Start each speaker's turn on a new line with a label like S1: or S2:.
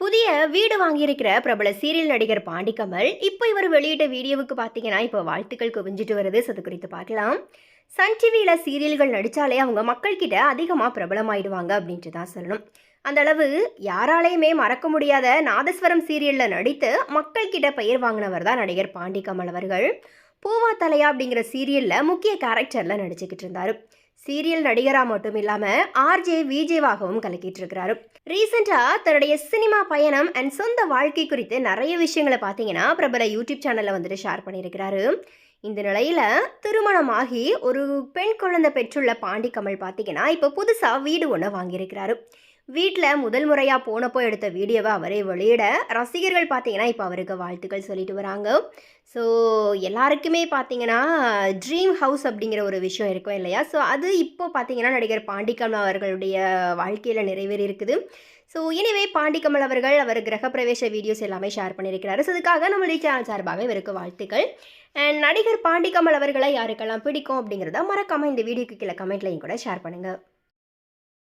S1: புதிய வீடு வாங்கியிருக்கிற பிரபல சீரியல் நடிகர் பாண்டிக்கமல் இப்போ இவர் வெளியிட்ட வீடியோவுக்கு பார்த்தீங்கன்னா இப்போ வாழ்த்துக்கள் குவிஞ்சிட்டு வருது. So அது குறித்து பார்க்கலாம். சன் டிவியில் சீரியல்கள் நடித்தாலே அவங்க மக்கள்கிட்ட அதிகமாக பிரபலமாயிடுவாங்க அப்படின்ட்டு தான் சொல்லணும். அந்த அளவு யாராலையுமே மறக்க முடியாத நாதஸ்வரம் சீரியலில் நடித்து மக்கள்கிட்ட பெயர் வாங்கினவர் தான் நடிகர் பாண்டிக்கமல் அவர்கள். பூவா தலையா அப்படிங்கிற சீரியலில் முக்கிய கேரக்டரில் நடிச்சுக்கிட்டு இருந்தார். சீரியல் நடிகராக மட்டும் இல்லாமல் ஆர்ஜே விஜேவாகவும் கலக்கிட்டு இருக்கிறாரு ரீசெண்டாக தன்னுடைய சினிமா பயணம் அண்ட் சொந்த வாழ்க்கை குறித்து நிறைய விஷயங்களை பார்த்தீங்கன்னா பிரபல யூடியூப் சேனலில் வந்துட்டு ஷேர் பண்ணியிருக்கிறாரு. இந்த நிலையில் திருமணமாகி ஒரு பெண் குழந்தை பெற்றுள்ள பாண்டி கமல் பார்த்தீங்கன்னா இப்போ புதுசாக வீடு ஒன்று வாங்கியிருக்கிறாரு. வீட்டில் முதல் முறையாக போனப்போ எடுத்த வீடியோவை அவரே வெளியிட ரசிகர்கள் பார்த்தீங்கன்னா இப்போ அவருக்கு வாழ்த்துக்கள் சொல்லிட்டு வராங்க. ஸோ எல்லாருக்குமே பார்த்தீங்கன்னா ட்ரீம் ஹவுஸ் அப்படிங்கிற ஒரு விஷயம் இருக்கும் இல்லையா? ஸோ அது இப்போ பார்த்தீங்கன்னா நடிகர் பாண்டிக்கமல் அவர்களுடைய வாழ்க்கையில் நிறைவேறி இருக்குது. ஸோ எனவே பாண்டிக்கமல் அவர்கள் அவர் கிரகப்பிரவேச வீடியோஸ் எல்லாமே ஷேர் பண்ணியிருக்கிறாரு. ஸோ அதுக்காக நம்மளுடைய சேனல் சார்பாக இவருக்கு வாழ்த்துக்கள். அண்ட் நடிகர் பாண்டிக்கமல் அவர்களை யாருக்கெல்லாம் பிடிக்கும் அப்படிங்கிறத மறக்காமல் இந்த வீடியோக்கு கீழே கமெண்ட்லையும் கூட ஷேர் பண்ணுங்கள்